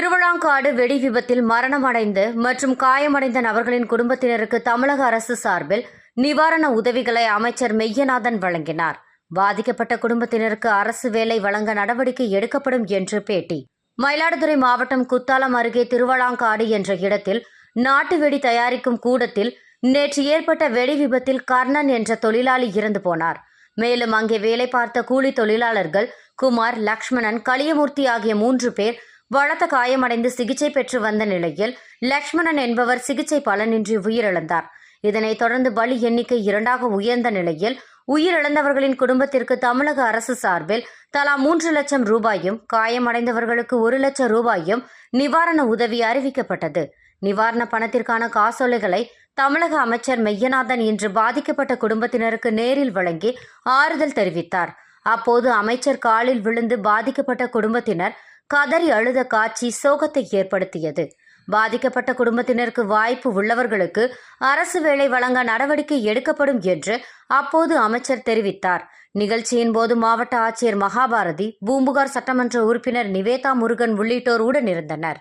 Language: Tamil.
திருவிழாங்காடு வெடி விபத்தில் மரணமடைந்து மற்றும் காயமடைந்த நபர்களின் குடும்பத்தினருக்கு தமிழக அரசு சார்பில் நிவாரண உதவிகளை அமைச்சர் மெய்யநாதன் வழங்கினார். பாதிக்கப்பட்ட குடும்பத்தினருக்கு அரசு வேலை வழங்க நடவடிக்கை எடுக்கப்படும் என்று பேட்டி. மயிலாடுதுறை மாவட்டம் குத்தாலம் அருகே திருவளாங்காடு என்ற இடத்தில் நாட்டு வெடி தயாரிக்கும் கூடத்தில் நேற்று ஏற்பட்ட வெடி விபத்தில் கர்ணன் என்ற தொழிலாளி இறந்து போனார். மேலும் அங்கே வேலை பார்த்த கூலி தொழிலாளர்கள் குமார் லக்ஷ்மணன் களியமூர்த்தி ஆகிய மூன்று பேர் பலத்த காயமடைந்து சிகிச்சை பெற்று வந்த நிலையில் லக்ஷ்மணன் என்பவர் சிகிச்சை பலனின்றி உயிரிழந்தார். இதனைத் தொடர்ந்து பலி எண்ணிக்கை இரண்டாக உயர்ந்த நிலையில் உயிரிழந்தவர்களின் குடும்பத்திற்கு தமிழக அரசு சார்பில் தலா மூன்று லட்சம் ரூபாயும் காயமடைந்தவர்களுக்கு ஒரு லட்சம் ரூபாயும் நிவாரண உதவி அறிவிக்கப்பட்டது. நிவாரண பணத்திற்கான காசோலைகளை தமிழக அமைச்சர் மெய்யநாதன் இன்று பாதிக்கப்பட்ட குடும்பத்தினருக்கு நேரில் வழங்கி ஆறுதல் தெரிவித்தார். அப்போது அமைச்சர் காலில் விழுந்து பாதிக்கப்பட்ட குடும்பத்தினர் கதறி அழுத காட்சி சோகத்தை ஏற்படுத்தியது. பாதிக்கப்பட்ட குடும்பத்தினருக்கு வாய்ப்பு உள்ளவர்களுக்கு அரசு வேலை வழங்க நடவடிக்கை எடுக்கப்படும் என்று அப்போது அமைச்சர் தெரிவித்தார். நிகழ்ச்சியின் போது மாவட்ட ஆட்சியர் மகாபாரதி பூம்புகார் சட்டமன்ற உறுப்பினர் நிவேதா முருகன் உள்ளிட்டோர் உடனிருந்தனர்.